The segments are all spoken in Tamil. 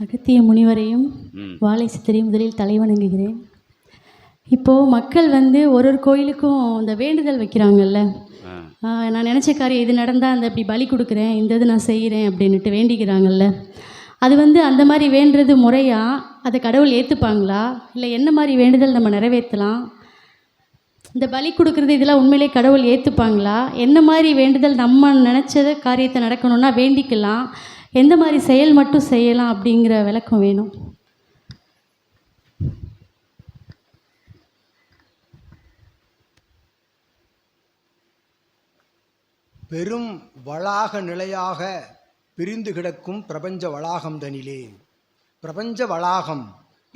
அகத்திய முனிவரையும் வாழை சித்தரையும் முதலில் தலைவணங்குகிறேன் இப்போது மக்கள் வந்து ஒரு ஒரு கோயிலுக்கும் இந்த வேண்டுதல் வைக்கிறாங்கல்ல. நான் நினச்ச காரியம் இது நடந்தால் அந்த இப்படி பலி கொடுக்குறேன் இந்த இது நான் செய்கிறேன் அப்படின்னுட்டு வேண்டிக்கிறாங்கல்ல. அது வந்து அந்த மாதிரி வேண்டுறது முறையா? அதை கடவுள் ஏற்றுப்பாங்களா இல்லை என்ன மாதிரி வேண்டுதல் நம்ம நிறைவேற்றலாம்? இந்த பலி கொடுக்குறது இதெல்லாம் உண்மையிலே கடவுள் ஏற்றுப்பாங்களா என்ன மாதிரி வேண்டுதல் நம்ம நினச்சத காரியத்தை நடக்கணும்னா வேண்டிக்கலாம். எந்த மாதிரி செயல் மட்டும் செய்யலாம் அப்படிங்கிற விளக்கம் வேணும். பெரும் வளாக நிலையாக பிரிந்து கிடக்கும் பிரபஞ்ச வளாகம் தனிலே. பிரபஞ்ச வளாகம்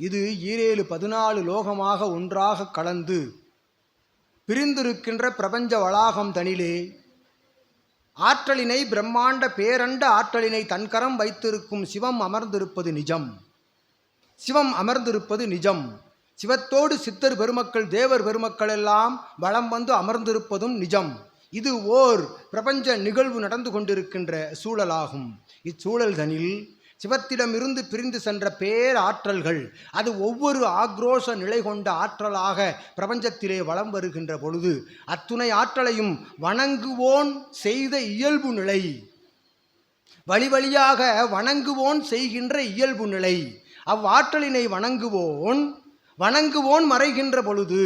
இது ஈரேழு பதினாலு லோகமாக ஒன்றாக கலந்து பிரிந்திருக்கின்ற பிரபஞ்ச வளாகம் தனிலே ஆற்றலினை பிரம்மாண்ட பேரண்ட ஆற்றலினை தன்கரம் வைத்திருக்கும் சிவம் அமர்ந்திருப்பது நிஜம். சிவம் அமர்ந்திருப்பது நிஜம். சிவத்தோடு சித்தர் பெருமக்கள் தேவர் பெருமக்கள் எல்லாம் வலம் வந்து அமர்ந்திருப்பதும் நிஜம். இது ஓர் பிரபஞ்ச நிகழ்வு நடந்து கொண்டிருக்கின்ற சூழலாகும். இச்சூழல்தனில் சிவத்திடமிருந்து பிரிந்து சென்ற பேராற்றல்கள் அது ஒவ்வொரு ஆக்ரோஷ நிலை கொண்ட ஆற்றலாக பிரபஞ்சத்திலே வலம் வருகின்ற பொழுது அத்துணை ஆற்றலையும் வணங்குவோன் செய்த இயல்பு நிலை. வழி வழியாக வணங்குவோன் செய்கின்ற இயல்பு நிலை. அவ்வாற்றலினை வணங்குவோன் வணங்குவோன் மறைகின்ற பொழுது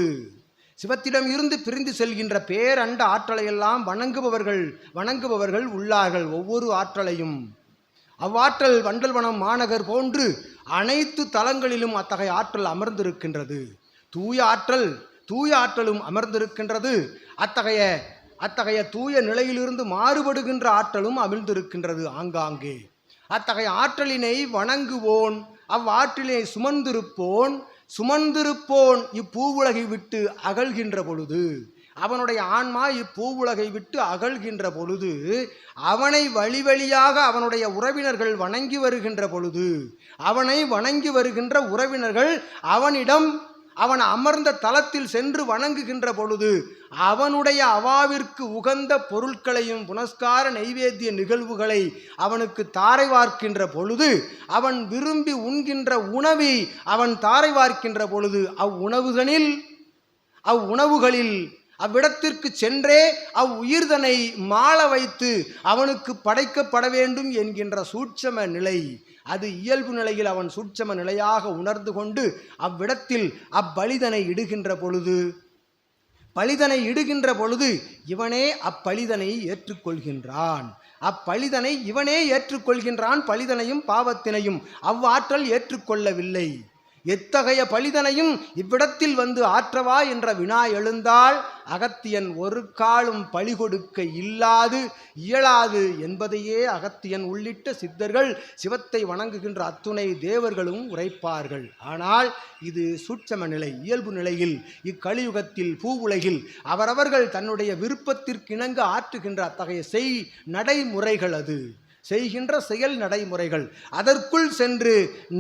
சிவத்திடம் இருந்து பிரிந்து செல்கின்ற பேரண்ட ஆற்றலையெல்லாம் வணங்குபவர்கள் வணங்குபவர்கள் உள்ளார்கள் ஒவ்வொரு ஆற்றலையும். அவ்வாற்றல் வண்டல்வனம் மாநகர் போன்று அனைத்து தலங்களிலும் அத்தகைய ஆற்றல் அமர்ந்திருக்கின்றது. தூய ஆற்றல் தூய ஆற்றலும் அமர்ந்திருக்கின்றது. அத்தகைய அத்தகைய தூய நிலையிலிருந்து மாறுபடுகின்ற ஆற்றலும் அமிழ்ந்திருக்கின்றது ஆங்காங்கே. அத்தகைய ஆற்றலினை வணங்குவோன் அவ்வாற்றிலே சுமந்திருப்போன் சுமந்திருப்போன் இப்பூவுலகை விட்டு அகழ்கின்ற பொழுது. அவனுடைய ஆன்மா இப்பூவுலகை விட்டு அகழ்கின்ற பொழுது அவனை வழி வழியாக அவனுடைய உறவினர்கள் வணங்கி வருகின்ற பொழுது அவனை வணங்கி வருகின்ற உறவினர்கள் அவனிடம் அவன் அமர்ந்த தலத்தில் சென்று வணங்குகின்ற பொழுது அவனுடைய அவாவிற்கு உகந்த பொருட்களையும் புனஸ்கார நைவேத்திய நிகழ்வுகளை அவனுக்கு தாரை வார்க்கின்ற பொழுது அவன் விரும்பி உண்கின்ற உணவை அவன் தாரை வார்க்கின்ற பொழுது அவ்வுணவுகளில் அவ்வுணவுகளில் அவ்விடத்திற்கு சென்றே அவ்வுயிர்தனை மாள வைத்து அவனுக்கு படைக்கப்பட வேண்டும் என்கின்ற சூட்சம நிலை. அது இயல்பு நிலையில் அவன் சூட்சம நிலையாக உணர்ந்து கொண்டு அவ்விடத்தில் அப்பலிதனை இடுகின்ற பொழுது பலிதனை இடுகின்ற பொழுது இவனே அப்பலிதனை ஏற்றுக்கொள்கின்றான். அப்பலிதனை இவனே ஏற்றுக்கொள்கின்றான் பலிதனையும் பாவத்தினையும் அவ்வாற்றல் ஏற்றுக்கொள்ளவில்லை. எத்தகைய பழிதனையும் இவ்விடத்தில் வந்து ஆற்றவா என்ற வினா எழுந்தால் அகத்தியன் ஒரு காலும் பழி கொடுக்க இல்லாது இயலாது என்பதையே அகத்தியன் உள்ளிட்ட சித்தர்கள் சிவத்தை வணங்குகின்ற அத்துணை தேவர்களும் உரைப்பார்கள். ஆனால் இது சூட்சம நிலை இயல்பு நிலையில் இக்கலியுகத்தில் பூ உலகில் அவரவர்கள் தன்னுடைய விருப்பத்திற்கிணங்க ஆற்றுகின்ற அத்தகைய செய் நடைமுறைகள் அது. செய்கின்ற செயல் நடைமுறைகள். அதற்குள் சென்று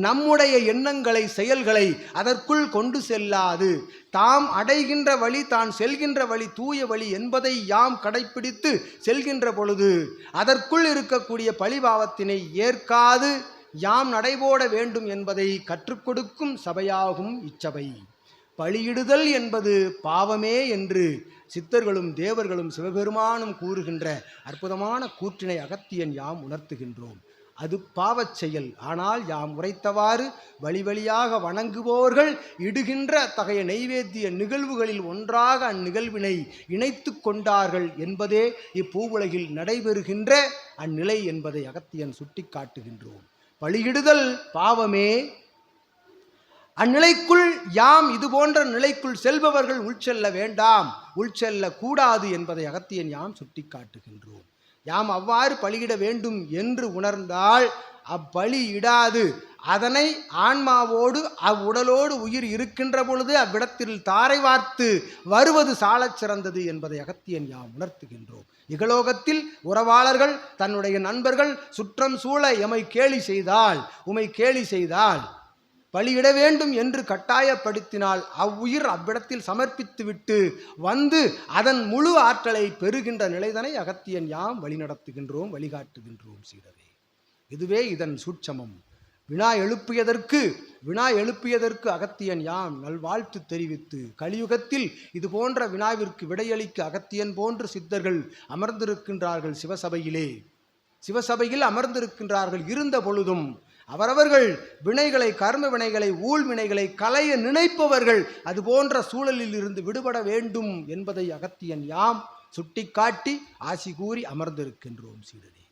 நம்முடைய எண்ணங்களை செயல்களை அதற்குள் கொண்டு செல்லாது. தாம் அடைகின்ற வழி தான் செல்கின்ற வழி தூய வழி என்பதை யாம் கடைப்பிடித்து செல்கின்ற பொழுது அதற்குள் இருக்கக்கூடிய பழிபாவத்தினை ஏற்காது. யாம் நடைபோட வேண்டும் என்பதை கற்றுக் கொடுக்கும் சபையாகும் இச்சபை. பலியிடுதல் என்பது பாவமே என்று சித்தர்களும் தேவர்களும் சிவபெருமானும் கூறுகின்ற அற்புதமான கூற்றினை அகத்தியன் யாம் உணர்த்துகின்றோம். அது பாவச் செயல். ஆனால் யாம் உரைத்தவாறு வழி வழியாக வணங்குவோர்கள் இடுகின்ற அத்தகைய நைவேத்திய நிகழ்வுகளில் ஒன்றாக அந்நிகழ்வினை இணைத்து கொண்டார்கள் என்பதே இப்பூவுலகில் நடைபெறுகின்ற அந்நிலை என்பதை அகத்தியன் சுட்டிக்காட்டுகின்றோம். பலியிடுதல் பாவமே அந்நிலைக்குள் யாம் இது போன்ற நிலைக்குள் செல்பவர்கள் உள்செல்ல வேண்டாம் உள்செல்ல கூடாது என்பதை அகத்தியன் யாம் சுட்டிக்காட்டுகின்றோம். யாம் அவ்வாறு பலியிட வேண்டும் என்று உணர்ந்தால் அப்பலி இடாது. அதனை ஆன்மாவோடு அவ்வுடலோடு உயிர் இருக்கின்ற பொழுது அவ்விடத்தில் தாரை வார்த்து வருவது சாலச் சிறந்தது என்பதை அகத்தியன் யாம் உணர்த்துகின்றோம். இகலோகத்தில் உறவாளர்கள் தன்னுடைய நண்பர்கள் சுற்றம் சூழ எமை கேலி செய்தால் உமை கேலி செய்தால் பலியிட வேண்டும் என்று கட்டாயப்படுத்தினால் அவ்வுயிர் அவ்விடத்தில் சமர்ப்பித்துவிட்டு வந்து அதன் முழு ஆற்றலை பெறுகின்ற நிலைதனை அகத்தியன் யாம் வழிநடத்துகின்றோம் வழிகாட்டுகின்றோம் சீடரே. இதுவே இதன் சூட்சமம். வினா எழுப்பியதற்கு வினா எழுப்பியதற்கு அகத்தியன் யாம் நல்வாழ்த்து தெரிவித்து கலியுகத்தில் இது போன்ற வினாவிற்கு விடையளிக்க அகத்தியன் போன்று சித்தர்கள் அமர்ந்திருக்கின்றார்கள் சிவசபையிலே. சிவசபையில் அமர்ந்திருக்கின்றார்கள் இருந்த பொழுதும் அவரவர்கள் வினைகளை கர்ம வினைகளை ஊழ்வினைகளை கலைய களைய நினைப்பவர்கள் அது போன்ற சூழலில் இருந்து விடுபட வேண்டும் என்பதை அகத்தியன் யாம் சுட்டிக்காட்டி ஆசி கூறி அமர்ந்திருக்கின்றோம் சீடரே.